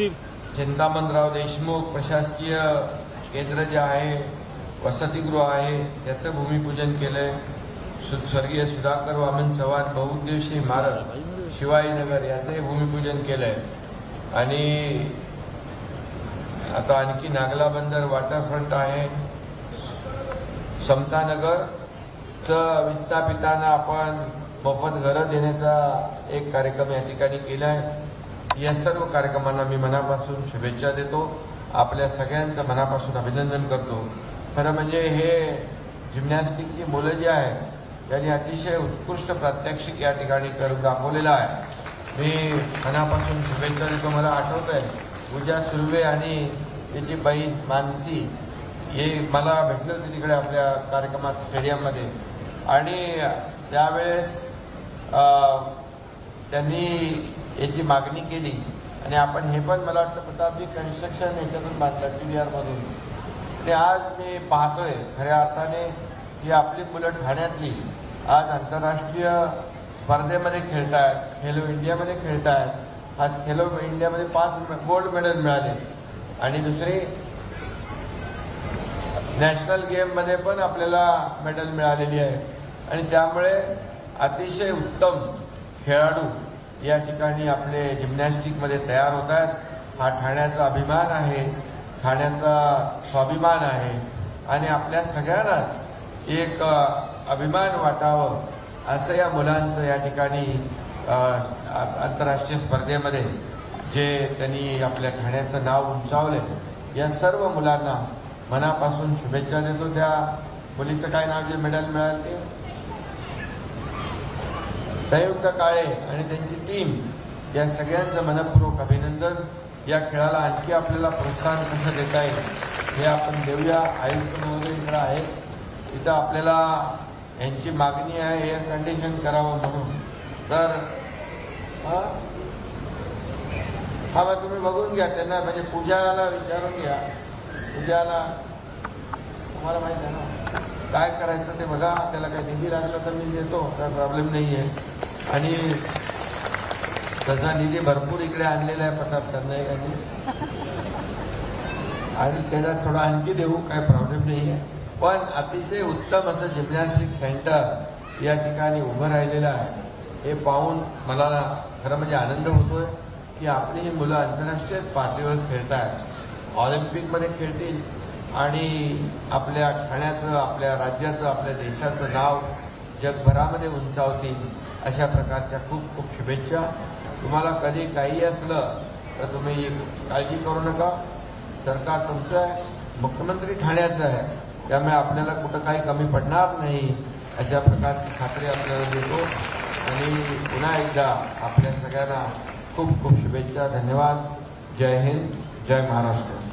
असतील. चिंतामणराव देशमुख प्रशासकीय केंद्र जे आहे वसतिगृह आहे त्याचं भूमिपूजन केलंय. सु- स्वर्गीय सुधाकर वामन चव्हाण बहुउद्देशीय इमारत शिवाजीनगर याचंही भूमिपूजन केलंय. आणि आता आणखी नागला बंदर वॉटरफ्रंट आहे. समतानगरचं विस्थापितांना आपण मोफत घरं देण्याचा एक कार्यक्रम या ठिकाणी केला आहे या सर्व कार्यक्रमांना मी मनापासून शुभेच्छा देतो. आपल्या सगळ्यांचं मनापासून अभिनंदन करतो. खरं म्हणजे हे जिम्नॅस्टिकची मुलं जी आहेत त्यांनी अतिशय उत्कृष्ट प्रात्यक्षिक या ठिकाणी करून दाखवलेलं आहे. मी मनापासून शुभेच्छा देतो. मला आठवत आहे पूजा सुर्वे आणि त्याची बहीण मानसी हे मला भेटलं होते तिकडे आपल्या कार्यक्रमात स्टेडियममध्ये. आणि त्यावेळेस त्यांनी याची मागणी केली. आणि आपण हे पण मला वाटतं प्रतापजी कन्स्ट्रक्शन याच्यातून बांधलं टी व्ही आरमधून ते आज मी पाहतोय खऱ्या अर्थाने की आपली मुलं ठाण्यातली आज आंतरराष्ट्रीय स्पर्धेमध्ये खेळत आहेत खेलो इंडियामध्ये खेळत आहेत आज खेलो इंडियामध्ये पाच गोल्ड मेडल मिळाले. आणि दुसरी नॅशनल गेममध्ये पण आपल्याला मेडल मिळालेली आहे. आणि त्यामुळे अतिशय उत्तम खेळाडू या ठिकाणी आपले जिम्नॅस्टिकमध्ये तयार होत आहेत. हा ठाण्याचा अभिमान आहे. ठाण्याचा स्वाभिमान आहे. आणि आपल्या सगळ्यांनाच एक अभिमान वाटावं असं या मुलांचं या ठिकाणी आंतरराष्ट्रीय स्पर्धेमध्ये जे त्यांनी आपल्या ठाण्याचं नाव उंचावलं या सर्व मुलांना मनापासून शुभेच्छा देतो. त्या मुलीचं काय नाव जे मेडल मिळालं ते? संयुक्त काळे आणि त्यांची टीम या सगळ्यांचं मनपूर्वक अभिनंदन. या खेळाला आणखी आपल्याला प्रोत्साहन कसं देता येईल हे आपण देऊया. आयुक्त महोदय इकडं आहेत. तिथं आपल्याला यांची मागणी आहे एअर कंडिशन करावं म्हणून. तर हा? मग तुम्ही बघून घ्या त्यांना. म्हणजे पूजाला विचारून घ्या. पूजाला तुम्हाला माहिती आहे ना? काय करायचं ते बघा. त्याला काही निधी लागलं तर मी देतो काय प्रॉब्लेम नाही आहे आणि तसा निधी भरपूर इकडे आणलेला आहे प्रताप सरनाईकांनी आणि त्याचा थोडा आणखी देऊ काय प्रॉब्लेम नाही आहे. पण अतिशय उत्तम असं जिम्नॅस्टिक सेंटर या ठिकाणी उभं राहिलेलं आहे. हे पाहून मला खरं म्हणजे आनंद होतोय की आपली ही मुलं आंतरराष्ट्रीय पातळीवर खेळत आहेत ऑलिम्पिकमध्ये खेळतील आणि आपल्या ठाण्याचं आपल्या राज्याचं आपल्या देशाचं नाव जगभरामध्ये उंचावतील. अशा प्रकारच्या खूप खूप शुभेच्छा. तुम्हाला कधी काही असलं तर तुम्ही काळजी करू नका. सरकार तुमचं आहे मुख्यमंत्री ठाण्याचं आहे. त्यामुळे आपल्याला कुठं काही कमी पडणार नाही. अशा प्रकारची खात्री आपल्याला देतो. आणि पुन्हा एकदा आपल्या सगळ्यांना खूप खूप शुभेच्छा. धन्यवाद. जय हिंद. जय महाराष्ट्र.